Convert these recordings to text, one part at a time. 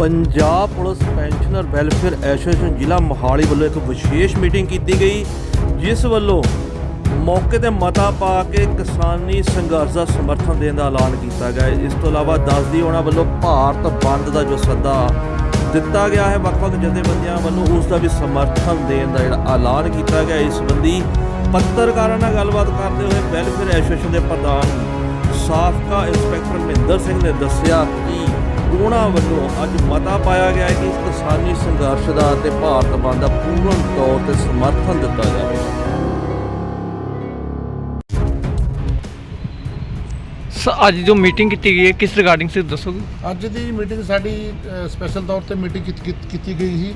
Punjab police pensioner welfare association ਜ਼ਿਲ੍ਹਾ ਮੋਹਾਲੀ ਵੱਲੋਂ ਇੱਕ ਵਿਸ਼ੇਸ਼ ਮੀਟਿੰਗ ਕੀਤੀ ਗਈ, ਜਿਸ ਵੱਲੋਂ ਮੌਕੇ ਤੇ ਮਤਾ ਪਾ ਕੇ ਕਿਸਾਨੀ ਸੰਘਰਸ਼ ਦਾ ਸਮਰਥਨ ਦੇਣ ਦਾ ਐਲਾਨ ਕੀਤਾ ਗਿਆ ਇਸ ਤੋਂ ਇਲਾਵਾ ਦੱਸਦੀ ਉਹਨਾਂ ਵੱਲੋਂ ਭਾਰਤ ਬੰਦ ਦਾ ਜੋ ਸੱਦਾ ਦਿੱਤਾ ਗਿਆ ਹੈ, ਵੱਖ-ਵੱਖ ਜਥੇਬੰਦੀਆਂ ਵੱਲੋਂ ਉਸ ਦਾ ਵੀ ਸਮਰਥਨ ਦੇਣ ਦਾ ਜਿਹੜਾ ਐਲਾਨ ਕੀਤਾ ਗਿਆ ਇਸ ਸੰਬੰਧੀ ਪੱਤਰਕਾਰਾਂ ਨਾਲ ਗੱਲਬਾਤ ਕਰਦੇ ਹੋਏ ਵੈਲਫੇਅਰ ਐਸੋਸੀਏਸ਼ਨ ਦੇ ਪ੍ਰਧਾਨ ਸਾਬਕਾ ਇੰਸਪੈਕਟਰ ਮਹਿੰਦਰ ਸਿੰਘ ਨੇ ਦੱਸਿਆ ਕਿ ਉਹਨਾਂ ਵੱਲੋਂ ਅੱਜ ਮਤਾ ਪਾਇਆ ਗਿਆ ਹੈ ਕਿ ਇਸ ਕਿਸਾਨੀ ਸੰਘਰਸ਼ ਦਾ ਤੇ ਭਾਰਤ ਬੰਦ ਦਾ ਪੂਰਨ ਤੌਰ ਤੇ ਸਮਰਥਨ ਦਿੱਤਾ ਜਾਵੇਗਾ ਸ- ਅੱਜ ਜੋ ਮੀਟਿੰਗ ਕੀਤੀ ਗਈ ਹੈ ਕਿਸ ਰਿਗਾਰਡਿੰਗ ਸੇ ਦੱਸੋਗੇ? ਅੱਜ ਦੀ ਮੀਟਿੰਗ ਸਾਡੀ ਸਪੈਸ਼ਲ ਤੌਰ ਤੇ ਮੀਟਿੰਗ ਕੀਤੀ ਗਈ ਸੀ।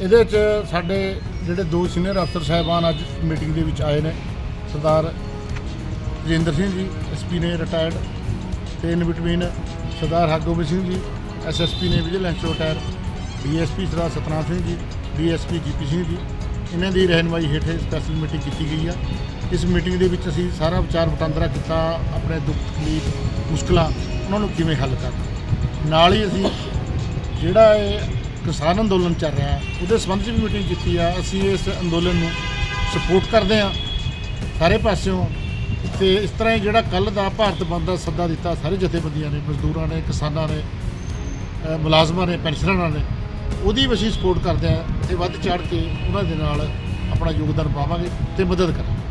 ਇਹਦੇ ਵਿੱਚ ਸਾਡੇ ਜਿਹੜੇ ਦੋ ਸੀਨੀਅਰ ਅਫਸਰ ਸਾਹਿਬਾਨ ਅੱਜ ਮੀਟਿੰਗ ਦੇ ਵਿੱਚ ਆਏ ਨੇ। ਸਰਦਾਰ ਰਜਿੰਦਰ ਸਿੰਘ ਜੀ ਐਸਪੀ ਨੇ ਰਿਟਾਇਰਡ ਤੇ in between Sardar Hargobind Singh ji SSP ਨੇ ਵਿਜੀਲੈਂਸ ਤੋਂ retire DSP Sardar Satnam Singh ji DSP GP Singh ji, ਇਹਨਾਂ ਦੀ ਰਹਿਨਮਾਈ ਹੇਠ ਸਪੈਸ਼ਲ ਮੀਟਿੰਗ ਕੀਤੀ ਗਈ ਆ। ਇਸ ਮੀਟਿੰਗ ਦੇ ਵਿੱਚ ਅਸੀਂ ਸਾਰਾ ਵਿਚਾਰ ਵਟਾਂਦਰਾ ਕੀਤਾ, ਆਪਣੇ ਦੁੱਖ, ਤਕਲੀਫ, ਮੁਸ਼ਕਲਾਂ, ਉਹਨਾਂ ਨੂੰ ਕਿਵੇਂ ਹੱਲ ਕਰਨਾ। ਨਾਲ ਹੀ ਅਸੀਂ ਜਿਹੜਾ ਇਹ ਕਿਸਾਨ ਅੰਦੋਲਨ ਚੱਲ ਰਿਹਾ, ਉਹਦੇ ਸੰਬੰਧ 'ਚ ਵੀ ਮੀਟਿੰਗ ਕੀਤੀ ਆ। ਅਸੀਂ ਇਸ ਅੰਦੋਲਨ ਨੂੰ ਸਪੋਰਟ ਕਰਦੇ ਆ। ਸਾਰੇ ਪਾਸਿਓਂ ਤੇ ਇਸ ਤਰ੍ਹਾਂ ਹੀ ਜਿਹੜਾ ਕੱਲ ਦਾ ਭਾਰਤ ਬੰਦ ਦਾ ਸੱਦਾ ਦਿੱਤਾ, ਸਾਰੇ ਜਥੇਬੰਦੀਆਂ ਨੇ, ਮਜ਼ਦੂਰਾਂ ਨੇ, ਕਿਸਾਨਾਂ ਨੇ ਮੁਲਾਜ਼ਮਾਂ ਨੇ, ਪੈਨਸ਼ਨਰਾਂ ਨੇ, ਉਹਦੀ ਵੀ ਅਸੀਂ ਸਪੋਰਟ ਕਰਦੇ ਆ ਤੇ ਵੱਧ ਚੜ ਕੇ ਉਹਨਾਂ ਦੇ ਨਾਲ ਆਪਣਾ ਯੋਗਦਾਨ ਪਾਵਾਂਗੇ ਤੇ ਮਦਦ ਕਰਾਂਗੇ।